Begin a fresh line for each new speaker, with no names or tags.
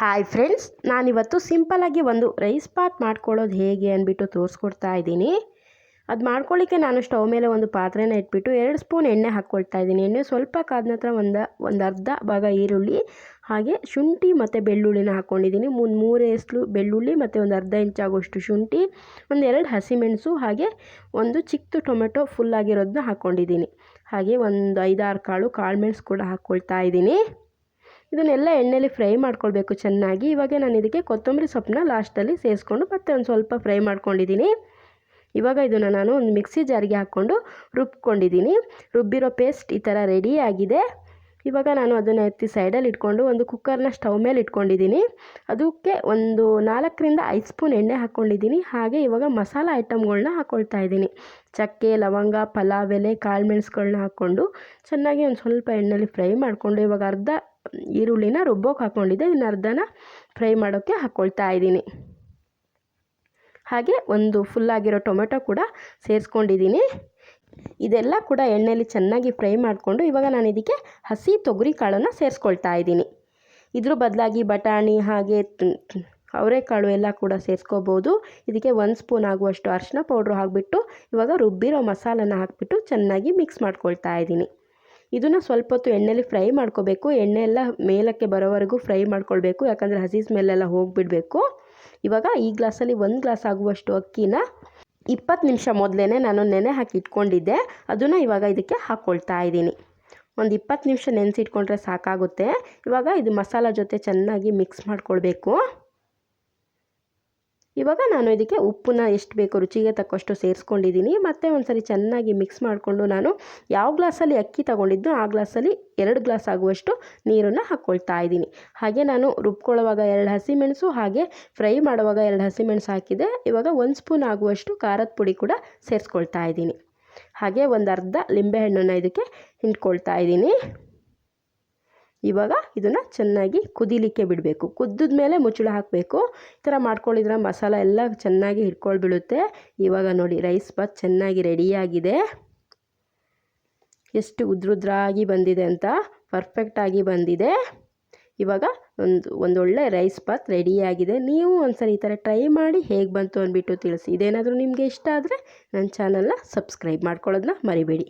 Hi friends ನಾನಿವತ್ತು ಸಿಂಪಲಾಗಿ ಒಂದು ರೈಸ್ ಪಾತ್ ಮಾಡ್ಕೊಳ್ಳೋದು ಹೇಗೆ ಅಂದ್ಬಿಟ್ಟು ತೋರಿಸ್ಕೊಡ್ತಾ ಇದ್ದೀನಿ. ಅದು ಮಾಡ್ಕೊಳ್ಳಿಕ್ಕೆ ನಾನು ಸ್ಟವ್ ಮೇಲೆ ಒಂದು ಪಾತ್ರೆನ ಇಟ್ಬಿಟ್ಟು ಎರಡು ಸ್ಪೂನ್ ಎಣ್ಣೆ ಹಾಕ್ಕೊಳ್ತಾ ಇದ್ದೀನಿ. ಎಣ್ಣೆ ಸ್ವಲ್ಪ ಕಾದ ನಂತರ ಒಂದು ಒಂದು ಅರ್ಧ ಭಾಗ ಈರುಳ್ಳಿ, ಹಾಗೆ ಶುಂಠಿ ಮತ್ತು ಬೆಳ್ಳುಳ್ಳಿನ ಹಾಕ್ಕೊಂಡಿದ್ದೀನಿ. ಮುಂದೆ ಮೂರು ಎಸ್ಲು ಬೆಳ್ಳುಳ್ಳಿ ಮತ್ತು ಒಂದು ಅರ್ಧ ಇಂಚಾಗುವಷ್ಟು ಶುಂಠಿ, ಒಂದು ಎರಡು ಹಸಿಮೆಣಸು, ಹಾಗೆ ಒಂದು ಚಿಕ್ಕ ಟೊಮೆಟೊ ಫುಲ್ ಆಗಿರೋದನ್ನ ಹಾಕ್ಕೊಂಡಿದ್ದೀನಿ. ಹಾಗೆ ಒಂದು ಐದಾರು ಕಾಳು ಕಾಳು ಮೆಣಸು ಕೂಡ ಹಾಕ್ಕೊಳ್ತಾ ಇದ್ದೀನಿ. ಇದನ್ನೆಲ್ಲ ಎಣ್ಣೆಲಿ ಫ್ರೈ ಮಾಡ್ಕೊಳ್ಬೇಕು ಚೆನ್ನಾಗಿ. ಇವಾಗ ನಾನು ಇದಕ್ಕೆ ಕೊತ್ತಂಬರಿ ಸೊಪ್ಪನ್ನ ಲಾಸ್ಟಲ್ಲಿ ಸೇರಿಸ್ಕೊಂಡು ಮತ್ತೆ ಒಂದು ಸ್ವಲ್ಪ ಫ್ರೈ ಮಾಡ್ಕೊಂಡಿದ್ದೀನಿ ಇವಾಗ ಇದನ್ನು ನಾನು ಒಂದು ಮಿಕ್ಸಿ ಜಾರಿಗೆ ಹಾಕ್ಕೊಂಡು ರುಬ್ಕೊಂಡಿದ್ದೀನಿ ರುಬ್ಬಿರೋ ಪೇಸ್ಟ್ ಈ ಥರ ರೆಡಿ ಆಗಿದೆ. ಇವಾಗ ನಾನು ಅದನ್ನು ಎತ್ತಿ ಸೈಡಲ್ಲಿ ಇಟ್ಕೊಂಡು ಒಂದು ಕುಕ್ಕರ್ನ ಸ್ಟವ್ ಮೇಲೆ ಇಟ್ಕೊಂಡಿದ್ದೀನಿ ಅದಕ್ಕೆ ಒಂದು ನಾಲ್ಕರಿಂದ ಐದು ಸ್ಪೂನ್ ಎಣ್ಣೆ ಹಾಕ್ಕೊಂಡಿದ್ದೀನಿ ಹಾಗೆ ಇವಾಗ ಮಸಾಲ ಐಟಮ್ಗಳನ್ನ ಹಾಕ್ಕೊಳ್ತಾ ಇದ್ದೀನಿ ಚಕ್ಕೆ, ಲವಂಗ, ಪಲಾವ್, ಎಲೆ, ಕಾಳು ಮೆಣಸುಗಳನ್ನ ಹಾಕ್ಕೊಂಡು ಚೆನ್ನಾಗಿ ಒಂದು ಸ್ವಲ್ಪ ಎಣ್ಣೆಲಿ ಫ್ರೈ ಮಾಡಿಕೊಂಡು ಇವಾಗ ಅರ್ಧ ಈರುಳ್ಳಿನ ರುಬ್ಬೋಕೆ ಹಾಕ್ಕೊಂಡಿದ್ದೆ ಇನ್ನು ಅರ್ಧನ ಫ್ರೈ ಮಾಡೋಕ್ಕೆ ಹಾಕ್ಕೊಳ್ತಾ ಇದ್ದೀನಿ ಹಾಗೆ ಒಂದು ಫುಲ್ಲಾಗಿರೋ ಟೊಮೆಟೊ ಕೂಡ ಸೇರಿಸ್ಕೊಂಡಿದ್ದೀನಿ ಇದೆಲ್ಲ ಕೂಡ ಎಣ್ಣೆಯಲ್ಲಿ ಚೆನ್ನಾಗಿ ಫ್ರೈ ಮಾಡಿಕೊಂಡು ಇವಾಗ ನಾನು ಇದಕ್ಕೆ ಹಸಿ ತೊಗರಿ ಕಾಳನ್ನು ಸೇರಿಸ್ಕೊಳ್ತಾ ಇದ್ದೀನಿ. ಇದ್ರ ಬದಲಾಗಿ ಬಟಾಣಿ ಹಾಗೆ ಅವರೆಕಾಳು ಎಲ್ಲ ಕೂಡ ಸೇರಿಸ್ಕೋಬೋದು. ಇದಕ್ಕೆ ಒಂದು ಸ್ಪೂನ್ ಆಗುವಷ್ಟು ಅರಿಶಿನ ಪೌಡ್ರ್ ಹಾಕಿಬಿಟ್ಟು ಇವಾಗ ರುಬ್ಬಿರೋ ಮಸಾಲನ ಹಾಕಿಬಿಟ್ಟು ಚೆನ್ನಾಗಿ ಮಿಕ್ಸ್ ಮಾಡ್ಕೊಳ್ತಾ ಇದ್ದೀನಿ. ಇದನ್ನು ಸ್ವಲ್ಪ ಹೊತ್ತು ಎಣ್ಣೆಲಿ ಫ್ರೈ ಮಾಡ್ಕೋಬೇಕು. ಎಣ್ಣೆ ಎಲ್ಲ ಮೇಲಕ್ಕೆ ಬರೋವರೆಗೂ ಫ್ರೈ ಮಾಡ್ಕೊಳ್ಬೇಕು. ಯಾಕಂದರೆ ಹಸಿ ಸ್ಮೆಲ್ಲೆಲ್ಲ ಹೋಗಿಬಿಡಬೇಕು. ಇವಾಗ ಈ ಗ್ಲಾಸಲ್ಲಿ ಒಂದು ಗ್ಲಾಸ್ ಆಗುವಷ್ಟು ಅಕ್ಕಿನ ಇಪ್ಪತ್ತು ನಿಮಿಷ ಮೊದಲೇ ನಾನು ನೆನೆ ಹಾಕಿ ಇಟ್ಕೊಂಡಿದ್ದೆ. ಅದನ್ನು ಇವಾಗ ಇದಕ್ಕೆ ಹಾಕ್ಕೊಳ್ತಾ ಇದ್ದೀನಿ. ಒಂದು ಇಪ್ಪತ್ತು ನಿಮಿಷ ನೆನೆಸಿಟ್ಕೊಂಡ್ರೆ ಸಾಕಾಗುತ್ತೆ. ಇವಾಗ ಇದು ಮಸಾಲ ಜೊತೆ ಚೆನ್ನಾಗಿ ಮಿಕ್ಸ್ ಮಾಡ್ಕೊಳ್ಬೇಕು. ಇವಾಗ ನಾನು ಇದಕ್ಕೆ ಉಪ್ಪನ್ನ ಎಷ್ಟು ಬೇಕು ರುಚಿಗೆ ತಕ್ಕಷ್ಟು ಸೇರಿಸ್ಕೊಂಡಿದ್ದೀನಿ. ಮತ್ತು ಒಂದು ಸರಿ ಚೆನ್ನಾಗಿ ಮಿಕ್ಸ್ ಮಾಡಿಕೊಂಡು ನಾನು ಯಾವ ಗ್ಲಾಸಲ್ಲಿ ಅಕ್ಕಿ ತಗೊಂಡಿದ್ದು ಆ ಗ್ಲಾಸಲ್ಲಿ ಎರಡು ಗ್ಲಾಸ್ ಆಗುವಷ್ಟು ನೀರನ್ನು ಹಾಕ್ಕೊಳ್ತಾ ಇದ್ದೀನಿ. ಹಾಗೆ ನಾನು ರುಬ್ಕೊಳ್ಳುವಾಗ ಎರಡು ಹಸಿಮೆಣಸು, ಹಾಗೆ ಫ್ರೈ ಮಾಡುವಾಗ ಎರಡು ಹಸಿಮೆಣಸು ಹಾಕಿದೆ. ಇವಾಗ ಒಂದು ಸ್ಪೂನ್ ಆಗುವಷ್ಟು ಖಾರದ ಪುಡಿ ಕೂಡ ಸೇರಿಸ್ಕೊಳ್ತಾ ಇದ್ದೀನಿ. ಹಾಗೆ ಒಂದು ಅರ್ಧ ಲಿಂಬೆಹಣ್ಣನ್ನು ಇದಕ್ಕೆ ಹಿಂಡ್ಕೊಳ್ತಾ ಇದ್ದೀನಿ. ಇವಾಗ ಇದನ್ನು ಚೆನ್ನಾಗಿ ಕುದಿಲಿಕ್ಕೆ ಬಿಡಬೇಕು. ಕುದ್ದಿದ ಮೇಲೆ ಮುಚ್ಚಳ ಹಾಕಬೇಕು. ಈ ಥರ ಮಾಡ್ಕೊಳ್ಳಿದ್ರೆ ಮಸಾಲ ಎಲ್ಲ ಚೆನ್ನಾಗಿ ಹಿಡ್ಕೊಳ್ಬಿಡುತ್ತೆ. ಇವಾಗ ನೋಡಿ ರೈಸ್ ಬಾತ್ ಚೆನ್ನಾಗಿ ರೆಡಿಯಾಗಿದೆ ಎಷ್ಟು ಉದ್ರುದ್ರಾಗಿ ಬಂದಿದೆ ಅಂತ ಪರ್ಫೆಕ್ಟಾಗಿ ಬಂದಿದೆ. ಇವಾಗ ಒಂದು ಒಂದೊಳ್ಳೆ ರೈಸ್ ಬಾತ್ ರೆಡಿಯಾಗಿದೆ ನೀವು ಒಂದ್ಸರಿ ಈ ಥರ ಟ್ರೈ ಮಾಡಿ ಹೇಗೆ ಬಂತು ಅಂದ್ಬಿಟ್ಟು ತಿಳಿಸಿ. ಇದೇನಾದರೂ ನಿಮಗೆ ಇಷ್ಟ ಆದರೆ ನನ್ನ ಚಾನಲ್ನ ಸಬ್ಸ್ಕ್ರೈಬ್ ಮಾಡ್ಕೊಳ್ಳೋದನ್ನ ಮರಿಬೇಡಿ.